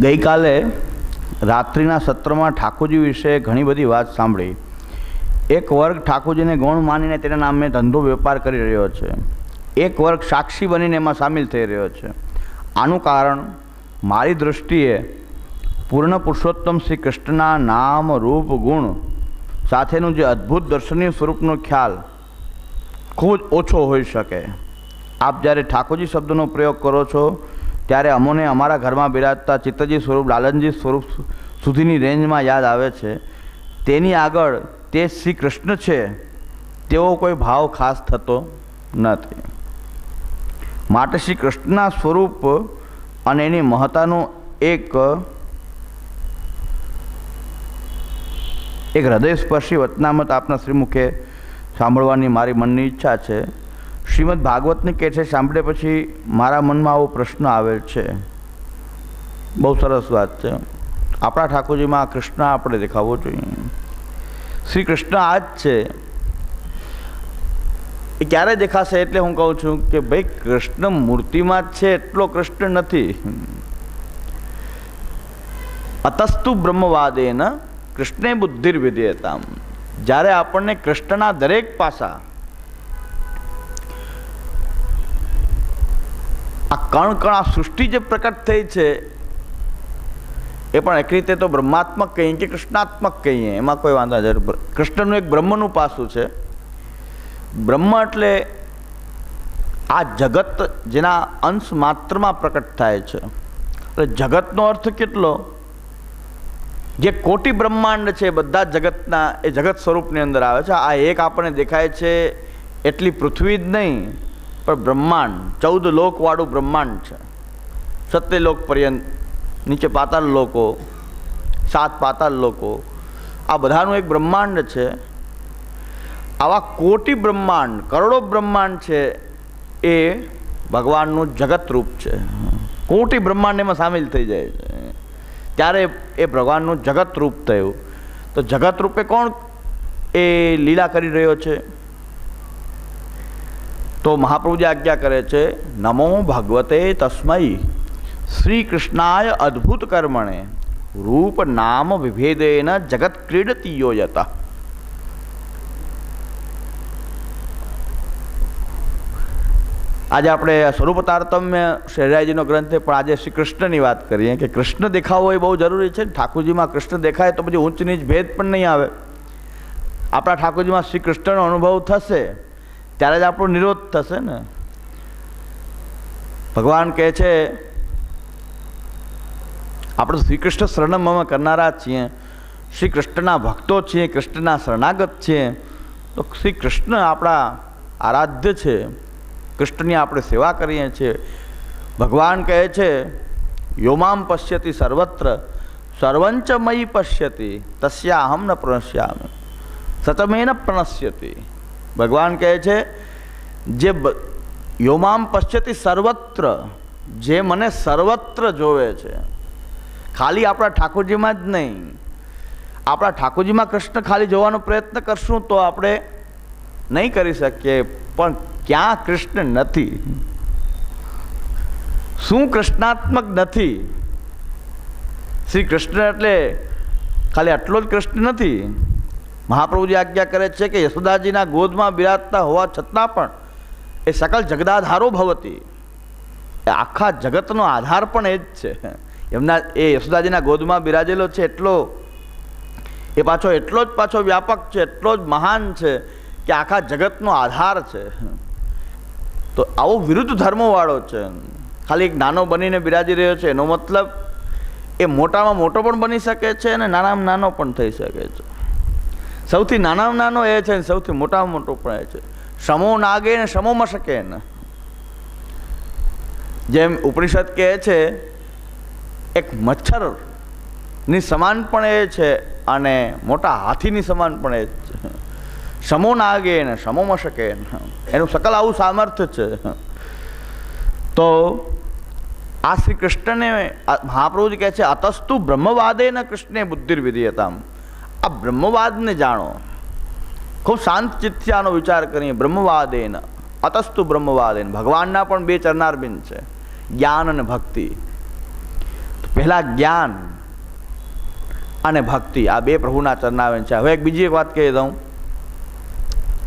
ગઈકાલે રાત્રિના સત્રમાં ઠાકોરજી વિશે ઘણી બધી વાત સાંભળી. એક વર્ગ ઠાકોરજીને ગૌણ માનીને તેના નામે ધંધો વેપાર કરી રહ્યો છે. એક વર્ગ સાક્ષી બનીને એમાં સામેલ થઈ રહ્યો છે. આનું કારણ, મારી દૃષ્ટિએ પૂર્ણ પુરુષોત્તમ શ્રી કૃષ્ણના નામ રૂપ ગુણ સાથેનું જે અદ્ભુત દર્શનીય સ્વરૂપનો ખ્યાલ ખૂબ ઓછો હોઈ શકે. આપ જ્યારે ઠાકોરજી શબ્દનો પ્રયોગ કરો છો ત્યારે અમોને અમારા ઘરમાં બિરાજતા ચિત્તજી સ્વરૂપ, લાલનજી સ્વરૂપ સુધીની રેન્જમાં યાદ આવે છે. તેની આગળ તે શ્રી કૃષ્ણ છે, તેવો કોઈ ભાવ ખાસ થતો નથી. માટે શ્રી કૃષ્ણના સ્વરૂપ અને એની મહત્તાનું એક એક હૃદયસ્પર્શી વચનામત આપના શ્રીમુખે સાંભળવાની મારી મનની ઈચ્છા છે. શ્રીમદ ભાગવતની કે છે, સાંભળે પછી મારા મનમાં આવો પ્રશ્ન આવેલ છે. બહુ સરસ વાત છે. આપણા ઠાકોરજીમાં કૃષ્ણ આપણે દેખાવો જોઈએ. શ્રી કૃષ્ણ આ જ છે. એ ક્યારે દેખાશે એટલે હું કહું છું કે, ભાઈ, કૃષ્ણ મૂર્તિમાં જ છે, એટલો કૃષ્ણ નથી. અતસ્તુ બ્રહ્મવાદેન કૃષ્ણે બુદ્ધિર્વિધેયતામ. જ્યારે આપણને કૃષ્ણના દરેક પાસા આ કણ કણ આ સૃષ્ટિ જે પ્રકટ થઈ છે, એ પણ એક રીતે તો બ્રહ્માત્મક કહીએ કે કૃષ્ણાત્મક કહીએ, એમાં કોઈ વાંધો નથી કૃષ્ણનું એક બ્રહ્મનું પાસું છે. બ્રહ્મ એટલે આ જગત જેના અંશ માત્રમાં પ્રકટ થાય છે. એટલે જગતનો અર્થ કેટલો? જે કોટી બ્રહ્માંડ છે બધા જગતના, એ જગત સ્વરૂપની અંદર આવે છે. આ એક આપણને દેખાય છે, એટલી પૃથ્વી જ નહીં. પણ બ્રહ્માંડ, ચૌદ લોકવાળું બ્રહ્માંડ છે. સત્યલોક પર્યંત, નીચે પાતાલ લોકો, સાત પાતાલ લોકો. આ બધાનું એક બ્રહ્માંડ છે. આવા કોટી બ્રહ્માંડ, કરોડો બ્રહ્માંડ છે એ ભગવાનનું જગત રૂપ છે. કોટી બ્રહ્માંડ એમાં સામેલ થઈ જાય છે. ત્યારે એ ભગવાનનું જગત રૂપ થયું. તો જગત રૂપે કોણ એ લીલા કરી રહ્યો છે? તો મહાપ્રભુજી આજ્ઞા કરે છે, નમો ભગવતે તસ્મૈ શ્રી કૃષ્ણાય અદ્ભુત કર્મણે, રૂપ નામ વિભેદેન જગત ક્રીડતી યોજતા આજે આપણે સ્વરૂપ તારતમ્ય શહેરાજીનો ગ્રંથ પણ આજે શ્રી કૃષ્ણની વાત કરીએ કે કૃષ્ણ દેખાવો એ બહુ જરૂરી છે ઠાકોરજીમાં કૃષ્ણ દેખાય તો પછી ઊંચ નીચ ભેદ પણ નહીં આવે. આપણા ઠાકોરજીમાં શ્રી કૃષ્ણનો અનુભવ થશે ત્યારે જ આપણો નિરોધ થશે ને? ભગવાન કહે છે, આપણે શ્રી કૃષ્ણ શરણમમ કરનારા છીએ. શ્રી કૃષ્ણના ભક્તો છીએ, કૃષ્ણના શરણાગત છીએ. તો શ્રી કૃષ્ણ આપણા આરાધ્ય છે. કૃષ્ણની આપણે સેવા કરીએ છીએ. ભગવાન કહે છે, યોમામ પશ્યતિ સર્વત્ર સર્વંચમયી મયી તસ્યા અહમ ન પ્રણશ્યામી, સતમેન પ્રણશ્યતિ. ભગવાન કહે છે, જે યોમામ પશ્ચતી સર્વત્ર, જે મને સર્વત્ર જોવે છે. ખાલી આપણા ઠાકોરજીમાં જ નહીં. આપણા ઠાકોરજીમાં કૃષ્ણ ખાલી જોવાનો પ્રયત્ન કરશું તો આપણે નહીં કરી શકીએ, પણ ક્યાં કૃષ્ણ નથી? શું કૃષ્ણાત્મક નથી? શ્રી કૃષ્ણ એટલે ખાલી આટલો જ કૃષ્ણ નથી? મહાપ્રભુજી આજ્ઞા કરે છે કે યશોદાજીના ગોદમાં બિરાજતા હોવા છતાં પણ એ સકલ જગદાધારો ભવતી. એ આખા જગતનો આધાર પણ એ જ છે. એમના એ યશોદાજીના ગોદમાં બિરાજેલો છે એટલો, એ પાછો એટલો જ પાછો વ્યાપક છે, એટલો જ મહાન છે કે આખા જગતનો આધાર છે. તો આવો વિરુદ્ધ ધર્મવાળો છે. ખાલી એક નાનો બનીને બિરાજી રહ્યો છે એનો મતલબ એ મોટામાં મોટો પણ બની શકે છે અને નાનામાં નાનો પણ થઈ શકે છે. સૌથી નાનામાં નાનો એ છે ને સૌથી મોટામાં મોટો પણ એ છે. સમો નાગે ને સમોમાં શકે ને. જેમ ઉપનિષદ કહે છે, એક મચ્છરની સમાન પણ એ છે અને મોટા હાથીની સમાન પણ એ છે. સમો નાગે ને સમોમાં શકે એનું સકલ આવું સામર્થ્ય છે. તો આ શ્રી કૃષ્ણને મહાપ્રભુજી કહે છે, અતસ્તુ બ્રહ્મવાદે ન કૃષ્ણે બુદ્ધિર્વિધીયતામ. આ બ્રહ્મવાદને જાણો. ખૂબ શાંત ચિત્તથી આનો વિચાર કરીએ બ્રહ્મવાદેન, અતસ્તુ બ્રહ્મવાદેન, ભગવાનના પણ બે ચરનારબિંદ છે, જ્ઞાન અને ભક્તિ. પહેલાં જ્ઞાન અને ભક્તિ, આ બે પ્રભુના ચરણાબિંદ છે. હવે એક બીજી એક વાત કહી દઉં.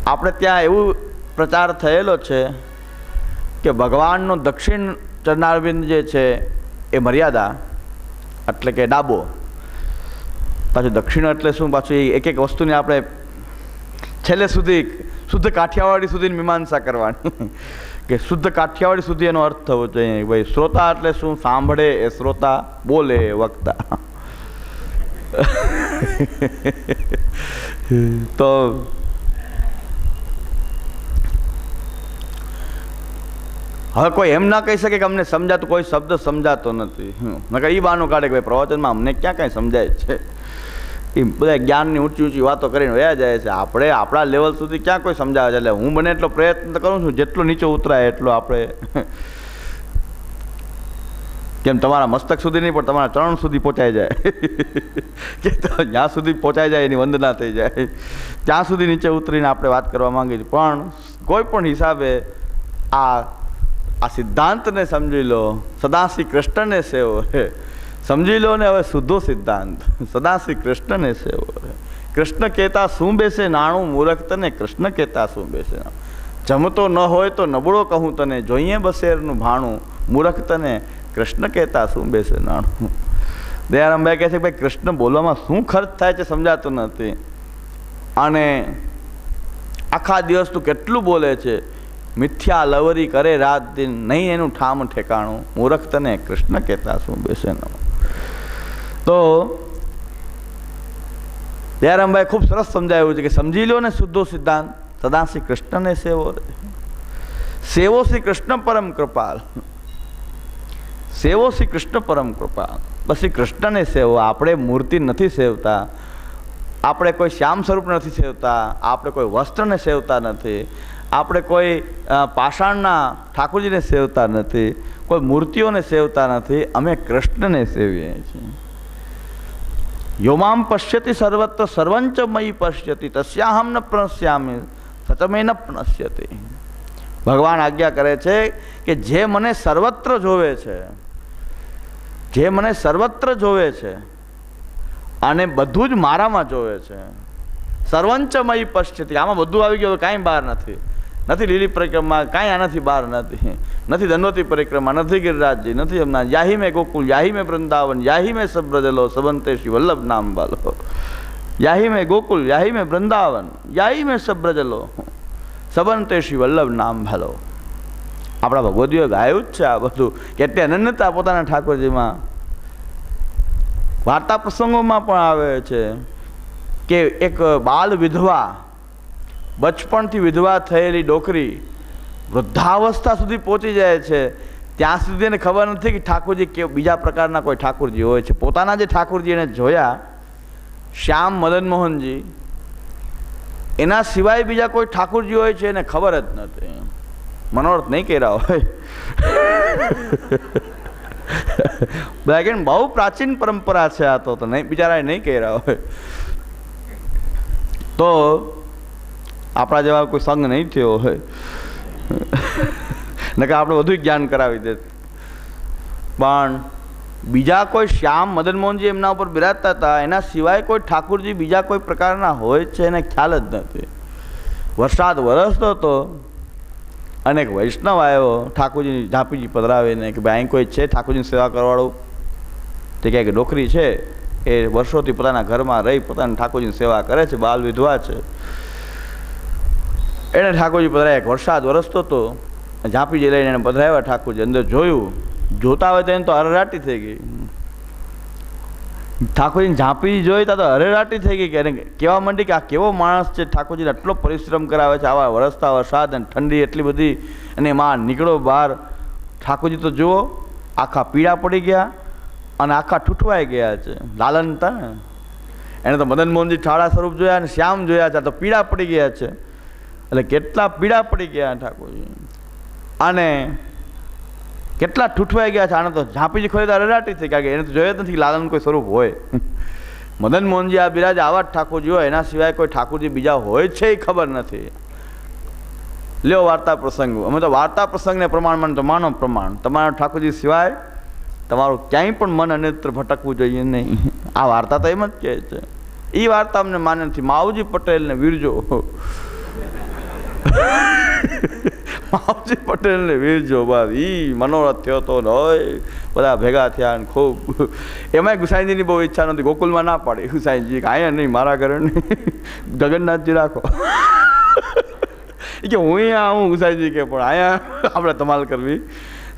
આપણે ત્યાં એવું પ્રચાર થયેલો છે કે ભગવાનનો દક્ષિણ ચરણારવિંદ જે છે એ મર્યાદા, એટલે કે ડાબો. પાછું દક્ષિણ એટલે શું? પાછું એક એક વસ્તુની આપણે છેલ્લે સુધી શુદ્ધ કાઠિયાવાડી સુધીની મીમાંસા કરવાની. કે શુદ્ધ કાઠિયાવાડી સુધી એનો અર્થ થવો જોઈએ. ભાઈ, શ્રોતા એટલે શું? સાંભળે એ શ્રોતા, બોલે એ વક્તા. તો હવે કોઈ એમ ના કહી શકે કે અમને સમજાતું, કોઈ શબ્દ સમજાતો નથી. નકર એ બહાનું કાઢે કે ભાઈ, પ્રવચનમાં અમને ક્યાં કાંઈ સમજાય છે? એ બધા જ્ઞાનની ઊંચી ઊંચી વાતો કરીને વયા જાય છે. આપણે આપણા લેવલ સુધી ક્યાં કોઈ સમજાવે છે? એટલે હું બને એટલો પ્રયત્ન કરું છું, જેટલો નીચે ઉતરાય એટલો આપણે કેમ તમારા મસ્તક સુધી નહીં, પણ તમારા ચરણ સુધી પહોંચાઈ જાય. કે જ્યાં સુધી પહોંચાઈ જાય, એની વંદના થઈ જાય. ત્યાં સુધી નીચે ઉતરીને આપણે વાત કરવા માંગીએ છીએ. પણ કોઈ પણ હિસાબે આ આ સિદ્ધાંતને સમજી લો. સદા શ્રી કૃષ્ણને સેવો સમજી લો ને હવે શુદ્ધો સિદ્ધાંત. સદા શ્રી કૃષ્ણને સેવો કૃષ્ણ કહેતા શું બેસે નાણું મૂરખ તને કૃષ્ણ કહેતા શું બેસે જમતો ન હોય તો નબળો કહું તને, જોઈએ બસેરનું ભાણું મૂરખ તને કૃષ્ણ કહેતા શું બેસે નાણું. દયારામભાઈ કહે છે ભાઈ, કૃષ્ણ બોલવામાં શું ખર્ચ થાય છે સમજાતું નથી. અને આખા દિવસ તું કેટલું બોલે છે? મિથ્યા લવરી કરે રાત દિન, નહીં એનું ઠામ ઠેકાણું. મૂરખ તને કૃષ્ણ કહેતા શું બેસે ન તો દયારામભાઈ ખૂબ સરસ સમજાયું છે કે સમજી લો ને શુદ્ધો સિદ્ધાંત. સદા શ્રી કૃષ્ણને સેવો સેવો શ્રી કૃષ્ણ પરમ કૃપાલ. સેવો શ્રી કૃષ્ણ પરમ કૃપાલ. બસ શ્રી કૃષ્ણને સેવો. આપણે મૂર્તિ નથી સેવતા. આપણે કોઈ શ્યામ સ્વરૂપ નથી સેવતા. આપણે કોઈ વસ્ત્રને સેવતા નથી. આપણે કોઈ પાષાણના ઠાકોરજીને સેવતા નથી. કોઈ મૂર્તિઓને સેવતા નથી. અમે કૃષ્ણને સેવીએ છીએ. યોમામ પશ્યતિ સર્વત્ર, સર્વંચ મયી પશ્યતિ, તસ્યાહમ ન પ્રણશ્યામી, સચમે ન પ્રણશ્યતિ. ભગવાન આજ્ઞા કરે છે કે જે મને સર્વત્ર જોવે છે, જે મને સર્વત્ર જોવે છે, અને બધું જ મારામાં જોવે છે સર્વંચમય પશ્ચિતિ આમાં બધું આવી ગયું કાંઈ બહાર નથી. નથી લીલી પરિક્રમા, કાંઈ આનાથી બહાર નથી. નથી ધનવતી પરિક્રમા, નથી ગિરિરાજજી નથી હમણાં યાહી મેં ગોકુલ યાહી મેં વૃંદાવન યાહી મેં સબ્રજલો, સબંતે શ્રી વલ્લભ નામ બાલો. યાહી મેં ગોકુલ યાહી મેં વૃંદાવન યાહી મેં સબ્રજલો, સબંતે શ્રી વલ્લભ નામ ભાલો આપણા ભગવદીઓ ગાયું જ છે આ બધું કેટલી અનન્યતા પોતાના ઠાકોરજીમાં વાર્તા પ્રસંગોમાં પણ આવે છે કે એક બાલ વિધવા બચપણથી વિધવા થયેલી ડોકરી વૃદ્ધાવસ્થા સુધી પહોંચી જાય છે. ત્યાં સુધી એને ખબર નથી કે ઠાકોરજી કે બીજા પ્રકારના કોઈ ઠાકોરજી હોય છે. પોતાના જે ઠાકોરજી એને જોયા, શ્યામ મદન મોહનજી, એના સિવાય બીજા કોઈ ઠાકોરજી હોય છે એને ખબર જ નથી. મનોરથ નહીં કર્યા હોય. બહુ પ્રાચીન પરંપરા છે આ તો નહીં બિચારા નહીં કર્યા હોય. તો આપણા જેવા કોઈ સંગ નહીં થયો હોય. નકર આપણે વધુ જ્ઞાન કરાવી દે. પણ બીજા કોઈ શ્યામ મદન મોહનજી એમના ઉપર બિરાજતા હતા, એના સિવાય કોઈ ઠાકુરજી બીજા કોઈ પ્રકારના હોય છે એને ખ્યાલ જ નથી. વરસાદ વરસતો હતો અને એક વૈષ્ણવ આવ્યો ઠાકોરજી ઝાંપીજી પધરાવીને કે ભાઈ અહીં કોઈ છે ઠાકોરજીની સેવા કરવાળું? તે ક્યાંક ડોકરી છે, એ વર્ષોથી પોતાના ઘરમાં રહી પોતાના ઠાકોરજીની સેવા કરે છે, બાલ વિધવા છે. એણે ઠાકોરજી પધરાયા. વરસાદ વરસતો હતો. ઝાંપીજી લઈને એને પધરાવ્યા ઠાકોરજી અંદર જોયું. જોતા હોય તો એને તો હરરાટી થઈ ગઈ. ઠાકોરજીને ઝાંપી જોઈ તા હરેરાટી થઈ ગઈ કે કહેવા માંડી કે આ કેવો માણસ છે? ઠાકોરજીને આટલો પરિશ્રમ કરાવે છે. આવા વરસતા વરસાદ અને ઠંડી એટલી બધી અને માં નીકળો બહાર. ઠાકોરજી તો જુઓ, આખા પીળા પડી ગયા અને આખા ઠૂઠવાઈ ગયા છે. લાલન હતા ને એને તો મદન મોહનજી ઠાળા સ્વરૂપ જોયા અને શ્યામ જોયા છે. તો પીળા પડી ગયા છે. એટલે કેટલા પીડા પડી ગયા ઠાકોરજી. અને કેટલા ઠૂઠવાઈ ગયા છે. આને તો ઝાંપી જ તો રડાટી થઈ કારણ કે એને તો જોયે જ નથી લાલન કોઈ સ્વરૂપ હોય. મદન મોહનજી આ બિરાજ આવા જ ઠાકોરજી હોય, એના સિવાય કોઈ ઠાકોરજી બીજા હોય છે એ ખબર નથી. લ્યો વાર્તા પ્રસંગ. અમે તો વાર્તા પ્રસંગને પ્રમાણ તો માનો પ્રમાણ. તમારા ઠાકોરજી સિવાય તમારું ક્યાંય પણ મન અનેત્ર ભટકવું જોઈએ નહીં. આ વાર્તા તો એમ જ કહે છે. એ વાર્તા અમને માને નથી. માવજી પટેલને વીરજો. માવજી પટેલને વીરજો બસ એ મનોરથ થયો તો ને હોય બધા ભેગા થયા ને ખૂબ. એમાંય ગુસાઈજીની બહુ ઈચ્છા નથી ગોકુલમાં ના પાડી ગુસાઈજી અહીંયા નહીં, મારા ઘરે નહીં. જગન્નાથજી રાખો. કે હું અહીંયા આવું ગુસાઈજી કે પણ અહીંયા આપણે ધમાલ કરવી.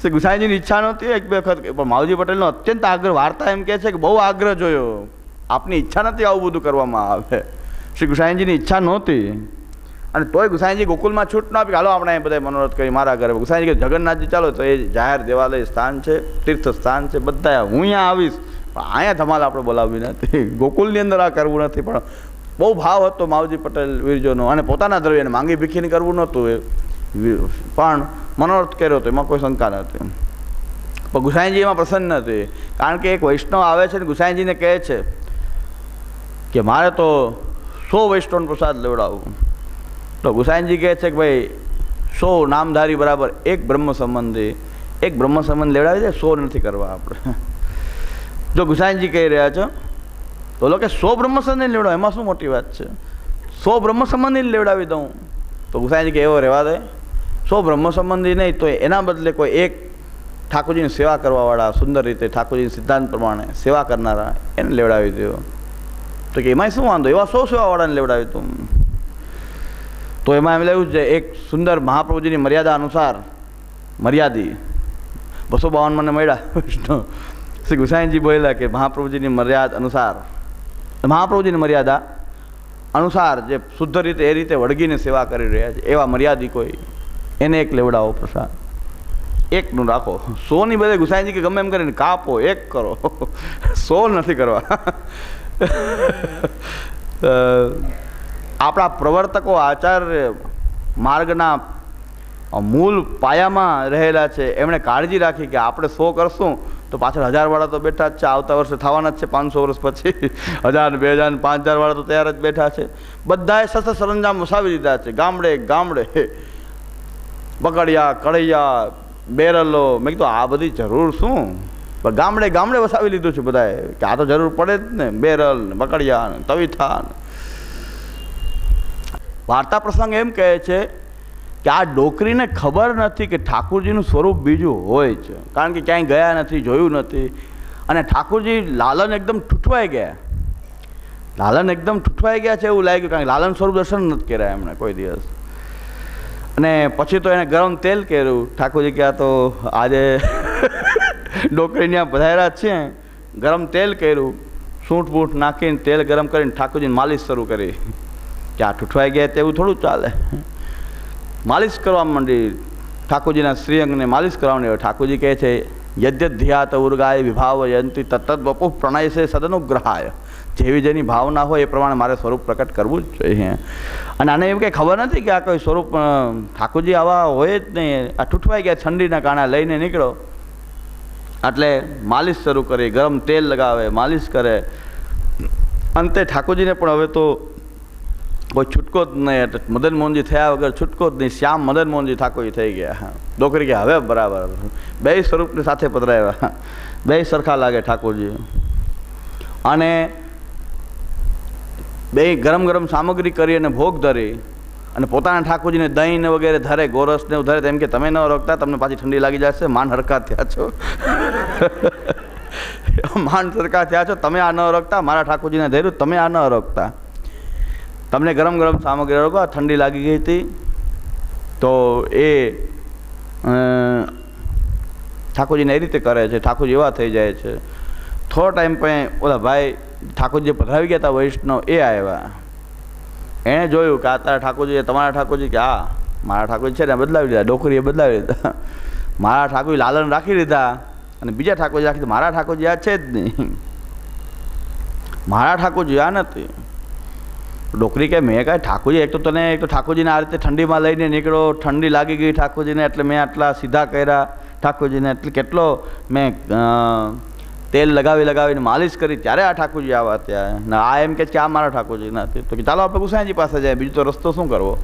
શ્રી ગુસાઈજીની ઈચ્છા નહોતી એક બે વખત, પણ માવજી પટેલનો અત્યંત આગ્રહ, વાર્તા એમ કહે છે કે બહુ આગ્રહ જોયો. આપની ઈચ્છા નથી આવું બધું કરવામાં આવે. શ્રી ગુસાઈજીની ઈચ્છા નહોતી. અને તોય ગુસાઈજી ગોકુલમાં છૂટ ન આપી હાલો, આપણે બધા મનોરથ કરી, મારા ઘરે. ગુસાઈજી કે જગન્નાથજી, ચાલો. તો એ જાહેર દેવાલય સ્થાન છે તીર્થ સ્થાન છે બધા હું અહીંયા આવીશ. પણ અહીંયા ધમાલ આપણે બોલાવવી નથી. ગોકુલની અંદર આ કરવું નથી, પણ બહુ ભાવ હતો માવજી પટેલ વીરજોનો અને પોતાના દ્રવ્યને માંગી ભીખીને કરવું નહોતું એ. પણ મનોરથ કર્યો હતો એમાં કોઈ શંકા નથી પણ ગુસાઈજી એમાં પ્રસન્ન નથી કારણ કે એક વૈષ્ણવ આવે છે ને ગુસાઈજીને કહે છે કે, મારે તો સો વૈષ્ણવનો પ્રસાદ લેવડાવવું. તો ગુસાઈનજી કહે છે કે ભાઈ, સો નામધારી બરાબર, એક બ્રહ્મ સંબંધી, એક બ્રહ્મ સંબંધ લેવડાવી દે, સો નથી કરવા આપણે. જો ગુસાઈનજી કહી રહ્યા છો, તો લોકો સો બ્રહ્મ સંબંધી લેવડાવ, એમાં શું મોટી વાત છે? સો બ્રહ્મ સંબંધી લેવડાવી દઉં. તો ગુસાઈનજી કે એવો રહેવા દે, સો બ્રહ્મ સંબંધી નહીં તો એના બદલે કોઈ એક ઠાકોરજીની સેવા કરવાવાળા, સુંદર રીતે ઠાકોરજીના સિદ્ધાંત પ્રમાણે સેવા કરનારા, એને લેવડાવી દો તો કે એમાંય શું વાંધો? એવા સો સેવાવાળાને લેવડાવી તું. તો એમાં એમ લેવું છે એક સુંદર મહાપ્રભુજીની મર્યાદા અનુસાર મર્યાદી. બસો બાવન મને મળ્યા શ્રી ગુસાઈનજી બોલ્યા કે મહાપ્રભુજીની મર્યાદા અનુસાર, મહાપ્રભુજીની મર્યાદા અનુસાર જે શુદ્ધ રીતે, એ રીતે વળગીને સેવા કરી રહ્યા છે, એવા મર્યાદી કોઈ એને એક લેવડાવો પ્રસાદ. એકનું રાખો. સોની બધે ગુસાઈજી કે ગમે એમ કરીને કાપો, એક કરો. સો નથી કરવા. આપણા પ્રવર્તકો આચાર્ય માર્ગના મૂળ પાયામાં રહેલા છે. એમણે કાળજી રાખી કે આપણે સો કરશું, તો પાછળ હજારવાળા તો બેઠા જ છે. આવતા વર્ષે થવાના જ છે પાંચસો વર્ષ પછી. હજાર બે હજાર પાંચ હજારવાળા તો તૈયાર જ બેઠા છે. બધાએ સસ્ત સરંજામ વસાવી દીધા છે. ગામડે ગામડે. બગડિયા કળૈયા બેરલો મેં કીધું, આ બધી જરૂર શું? ગામડે ગામડે વસાવી લીધું છે બધાએ. કે આ તો જરૂર પડે જ ને. બેરલ ને બકડિયા ને તવીથા ને. વાર્તા પ્રસંગ એમ કહે છે કે આ ડોકરીને ખબર નથી કે ઠાકુરજીનું સ્વરૂપ બીજું હોય છે. કારણ કે ક્યાંય ગયા નથી, જોયું નથી. અને ઠાકુરજી લાલન એકદમ ઠૂઠવાઈ ગયા. લાલન એકદમ ઠૂઠવાઈ ગયા છે એવું લાગ્યું, કારણ કે લાલન સ્વરૂપ દર્શન નથી કર્યા એમણે કોઈ દિવસ. અને પછી તો એને ગરમ તેલ કર્યું. ઠાકોરજી ક્યાં તો આજે ડોકરીને પધાર્યા છે. ગરમ તેલ કર્યું. સૂંઠ બૂંઠ નાખીને તેલ ગરમ કરીને ઠાકોરજીને માલિશ શરૂ કરી. આ ઠૂઠવાઈ ગયા તેવું થોડું ચાલે. માલિશ કરવા માંડી ઠાકોરજીના શ્રીઅંગને માલિશ કરવાની હોય. ઠાકોરજી કહે છે યદ્ય ધ્યાત ઉર્ગાય વિભાવયંતી તત્ત બપુ પ્રણય છે સદનુગ્રહાય. જેવી જેની ભાવના હોય એ પ્રમાણે મારે સ્વરૂપ પ્રકટ કરવું જ જોઈએ. અને આને એમ કંઈ ખબર નથી કે આ કોઈ સ્વરૂપ ઠાકોરજી આવા હોય જ નહીં. આ ઠૂઠવાઈ ગયા, ઠંડીના કાણા લઈને નીકળો. એટલે માલિશ શરૂ કરી, ગરમ તેલ લગાવે, માલિશ કરે. અંતે ઠાકોરજીને પણ હવે તો કોઈ છૂટકો જ નહીં મદન મોહનજી થયા વગર છૂટકો જ નહીં. શ્યામ મદન મોહનજી ઠાકોરજી થઈ ગયા. ડોકરી કે હવે બરાબર. બે સ્વરૂપની સાથે પધરાવ્યા. બે સરખા લાગે ઠાકોરજી. અને બે ગરમ ગરમ સામગ્રી કરી અને ભોગ ધરી અને પોતાના ઠાકોરજીને દહીં વગેરે ધરે, ગોરસ ને ધરે તેમ કે તમે ન રોકતા, તમને પાછી ઠંડી લાગી જશે. માન હરકા થયા છો. માન સરખા થયા છો. તમે આ ન રોકતા. મારા ઠાકોરજીને ધર્યું. તમે આ ન રોકતા. તમને ગરમ ગરમ સામગ્રી રાખો આ ઠંડી લાગી ગઈ હતી. તો એ ઠાકોરજીને એ રીતે કરે છે. ઠાકોરજી એવા થઈ જાય છે. થોડો ટાઈમ પછી ઓલા ભાઈ ઠાકોરજી પધરાવી ગયા હતા વૈષ્ણવ એ આવ્યા. એણે જોયું કે આ તારા ઠાકોરજી તમારા ઠાકોરજી કે હા મારા ઠાકોરજી છે ને બદલાવી લીધા, ડોકરીએ બદલાવી લીધા. મારા ઠાકોરજી લાલન રાખી લીધા અને બીજા ઠાકોરજી રાખી દીધા મારા ઠાકોરજી આ છે જ નહીં. મારા ઠાકોરજી આ નથી. ડોકરી કે મેં કાંઈ ઠાકોરજી એક તો તને એક તો ઠાકોરજીને આ રીતે ઠંડીમાં લઈને નીકળો, ઠંડી લાગી ગઈ ઠાકોરજીને, એટલે મેં આટલા સીધા કર્યા ઠાકોરજીને, એટલે કેટલો મેં તેલ લગાવી લગાવીને માલિશ કરી, ત્યારે આ ઠાકોરજી આવા ત્યાં આ એમ કે આ મારા ઠાકોરજી નથી તો ચાલો આપણે ગુસાઈજી પાસે જાય બીજો તો રસ્તો શું કરવો?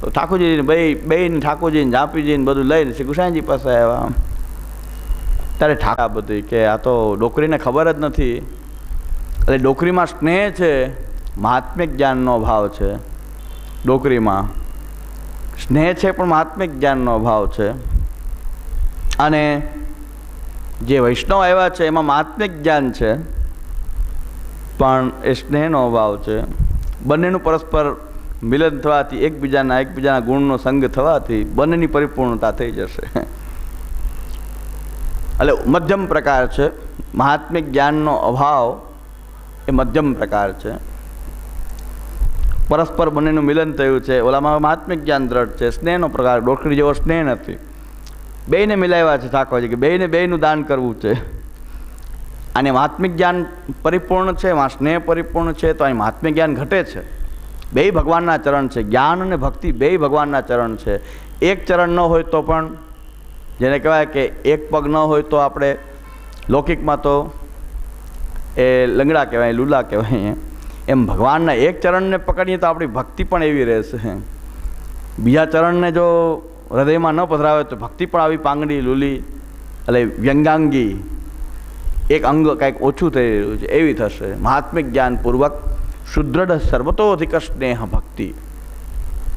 તો ઠાકોરજીને બે બેન ઠાકોરજીને જાપીજીને બધું લઈને શ્રી ગુસાઈજી પાસે આવ્યા. ત્યારે ઠાકા બધી કે આ તો ડોકરીને ખબર જ નથી. એટલે ડોકરીમાં સ્નેહ છે. મહાત્મિક જ્ઞાનનો અભાવ છે ડોકરીમાં. સ્નેહ છે પણ મહાત્મિક જ્ઞાનનો અભાવ છે. અને જે વૈષ્ણવ આવ્યા છે એમાં મહાત્મિક જ્ઞાન છે. પણ એ સ્નેહનો અભાવ છે. બંનેનું પરસ્પર મિલન થવાથી, એકબીજાના એકબીજાના ગુણનો સંગ થવાથી બંનેની પરિપૂર્ણતા થઈ જશે. એટલે મધ્યમ પ્રકાર છે. મહાત્મિક જ્ઞાનનો અભાવ એ મધ્યમ પ્રકાર છે. પરસ્પર બંનેનું મિલન થયું છે. ઓલામાં મહાત્મિક જ્ઞાન દ્રઢ છે. સ્નેહનો પ્રકાર ડોકરી જેવો સ્નેહ નથી. બેયને મિલાવ્યા છે ઠાકોરજી કે બેયને બેયનું દાન કરવું છે. અને મહાત્મિક જ્ઞાન પરિપૂર્ણ છે, એમાં સ્નેહ પરિપૂર્ણ છે, તો અહીં મહાત્મિક જ્ઞાન ઘટે છે. બેય ભગવાનના ચરણ છે. જ્ઞાન અને ભક્તિ બેય ભગવાનના ચરણ છે. એક ચરણ ન હોય તો પણ, જેને કહેવાય કે એક પગ ન હોય તો આપણે, લૌકિકમાં તો એ લંગડા કહેવાય, લૂલા કહેવાય એમ ભગવાનના એક ચરણને પકડીએ તો આપણી ભક્તિ પણ એવી રહેશે બીજા ચરણને જો હૃદયમાં ન પધરાવે તો ભક્તિ પણ આવી પાંગડી, લૂલી, એટલે વ્યંગાંગી, એક અંગ કાંઈક ઓછું થઈ રહ્યું છે, એવી થશે. મહાત્મિક જ્ઞાનપૂર્વક સુદૃઢ સર્વતોધિક સ્નેહ ભક્તિ.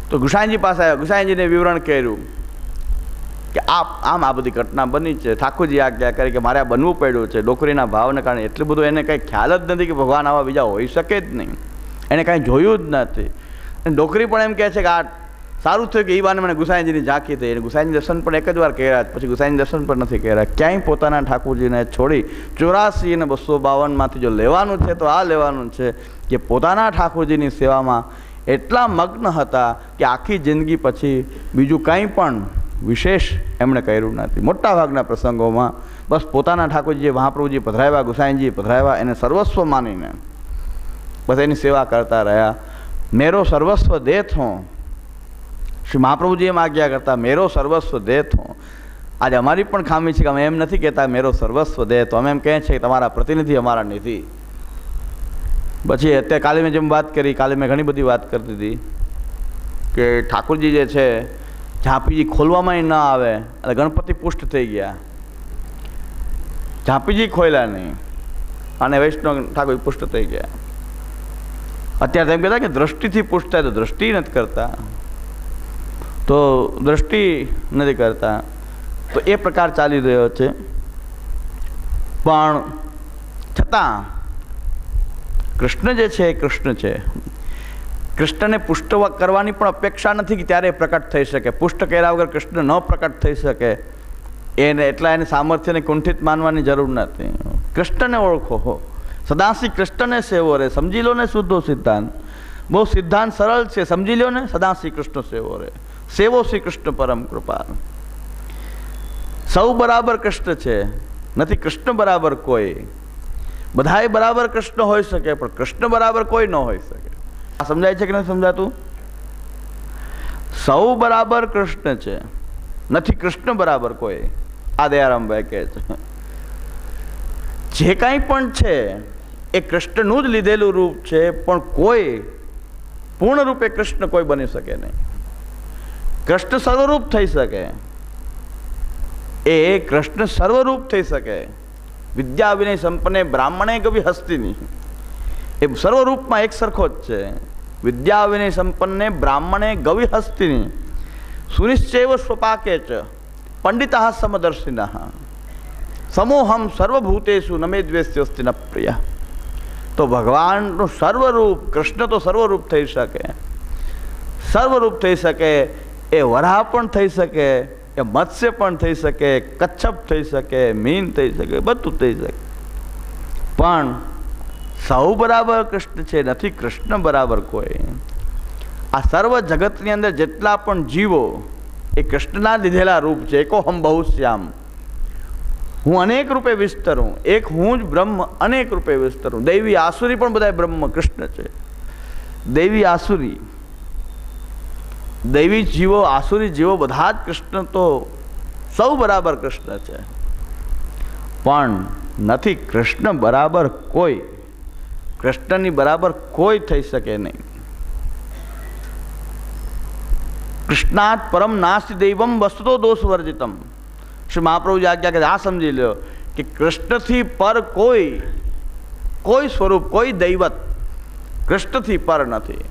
તો ગુસાઈજી પાસે આવ્યા. ગુસાઈજીને વિવરણ કર્યું. કે આ આમ આ બધી ઘટના બની છે. ઠાકોરજી આજ્ઞા કરી કે મારે આ બનવું પડ્યું છે. ડોકરીના ભાવને કારણે એટલું બધું એને કંઈ ખ્યાલ જ નથી કે ભગવાન આવા બીજા હોઈ શકે જ નહીં. એને કાંઈ જોયું જ નથી. અને ડોકરી પણ એમ કહે છે કે આ સારું થયું કે એ બાને મને ગુસાઈજીની ઝાંખી થઈ. અને ગુસાઈજી દર્શન પણ એક જ વાર કર્યા પછી ગુસાઈજી દર્શન પણ નથી કર્યા. ક્યાંય પોતાના ઠાકોરજીને છોડી ચોરાસી અને બસો બાવનમાંથી જો લેવાનું છે તો આ લેવાનું છે કે પોતાના ઠાકોરજીની સેવામાં એટલા મગ્ન હતા કે આખી જિંદગી પછી બીજું કંઈ પણ વિશેષ એમણે કર્યું નથી. મોટા ભાગના પ્રસંગોમાં બસ પોતાના ઠાકોરજી મહાપ્રભુજી પધરાવ્યા ગુસાઈજી પધરાવ્યા, એને સર્વસ્વ માનીને બસ એની સેવા કરતા રહ્યા. મેરો સર્વસ્વ દેથ. હું શ્રી મહાપ્રભુજી એમ આજ્ઞા કરતા, મેરો સર્વસ્વ દેથ. હું આજે અમારી પણ ખામી છે કે અમે એમ નથી કહેતા, મેરો સર્વસ્વ દે તો અમે એમ કહે છે કે તમારા પ્રતિનિધિ અમારા નિધિ. પછી અત્યારે કાલે મેં જેમ વાત કરી, કાલે મેં ઘણી બધી વાત કરતી હતી કે ઠાકોરજી જે છે ઝાંપીજી ખોલવામાં ન આવે. એટલે ગણપતિ પુષ્ટ થઈ ગયા. ઝાંપીજી ખોલ્યા નહીં. અને વૈષ્ણવ ઠાકોર પુષ્ટ થઈ ગયા. અત્યારે તેમ કહેતા કે દ્રષ્ટિથી પુષ્ટ થાય તો દ્રષ્ટિ નથી કરતા. તો દ્રષ્ટિ નથી કરતા. તો એ પ્રકાર ચાલી રહ્યો છે. પણ છતાં કૃષ્ણ જે છે એ કૃષ્ણ છે. કૃષ્ણને પુષ્ટ કરવાની પણ અપેક્ષા નથી કે ત્યારે પ્રકટ થઈ શકે. પુષ્ટ કર્યા વગર કૃષ્ણ ન પ્રકટ થઈ શકે. એને એટલા એને સામર્થ્યને કુંઠિત માનવાની જરૂર નથી. કૃષ્ણને ઓળખો હો. સદાશી કૃષ્ણને સેવો રે. સમજી લો ને શુદ્ધો સિદ્ધાંત. બહુ સિદ્ધાંત સરળ છે. સમજી લો ને સદા શ્રી કૃષ્ણ સેવો રે. સેવો શ્રી કૃષ્ણ પરમ કૃપા સૌ બરાબર કૃષ્ણ છે. નથી કૃષ્ણ બરાબર કોઈ. બધાય બરાબર કૃષ્ણ હોઈ શકે, પણ કૃષ્ણ બરાબર કોઈ ન હોઈ શકે. આ સમજાય છે કે નથી સમજાતું? સૌ બરાબર કૃષ્ણ છે. નથી કૃષ્ણ બરાબર કોઈ. આ દયારામભાઈ કહે છે. જે કાંઈ પણ છે, એ કૃષ્ણનું જ લીધેલું રૂપ છે, પણ કોઈ પૂર્ણ રૂપે કૃષ્ણ કોઈ બની શકે નહીં. કૃષ્ણ સર્વરૂપ થઈ શકે. એ કૃષ્ણ સર્વરૂપ થઈ શકે. વિદ્યા વિનય સંપન્ન બ્રાહ્મણે કવિ હસ્તીની. એ સર્વરૂપમાં એક સરખો જ છે. વિદ્યા વિનય સંપન્ને બ્રાહ્મણે ગવિહસ્તિની. સુનિશ્ચૈવ સ્વપાકે ચ પંડિતા સમદર્શિના. સમોહમ સર્વભૂતેશુ નમે દ્વેસ્યોસ્તિ ન પ્રિય. તો ભગવાનનું સર્વરૂપ, કૃષ્ણ તો સર્વરૂપ થઈ શકે. સર્વરૂપ થઈ શકે, એ વરાહ પણ થઈ શકે, એ મત્સ્ય પણ થઈ શકે, કચ્છપ થઈ શકે, મીન થઈ શકે, બધું થઈ શકે. પણ સૌ બરાબર કૃષ્ણ છે, નથી કૃષ્ણ બરાબર કોઈ. આ સર્વ જગતની અંદર જેટલા પણ જીવો એ કૃષ્ણના લીધેલા રૂપ છે, એકો હમ બહુ શ્યામ. હું અનેક રૂપે વિસ્તરું એક હું જ બ્રહ્મ અનેક રૂપે વિસ્તરું દૈવી આસુરી પણ બધા બ્રહ્મ કૃષ્ણ છે. દૈવી આસુરી. દૈવી જીવો, આસુરી જીવો બધા જ કૃષ્ણ તો સૌ બરાબર કૃષ્ણ છે. પણ નથી કૃષ્ણ બરાબર કોઈ. કૃષ્ણની બરાબર કોઈ થઈ શકે નહીં. કૃષ્ણાત પરમ નાસ્તિ દૈવમ વસ્તુતો દોષ વર્જિતમ શ્રી મહાપ્રભુજી આજ્ઞા કે આ સમજી લો કે કૃષ્ણથી પર કોઈ કોઈ સ્વરૂપ, કોઈ દૈવત કૃષ્ણથી પર નથી.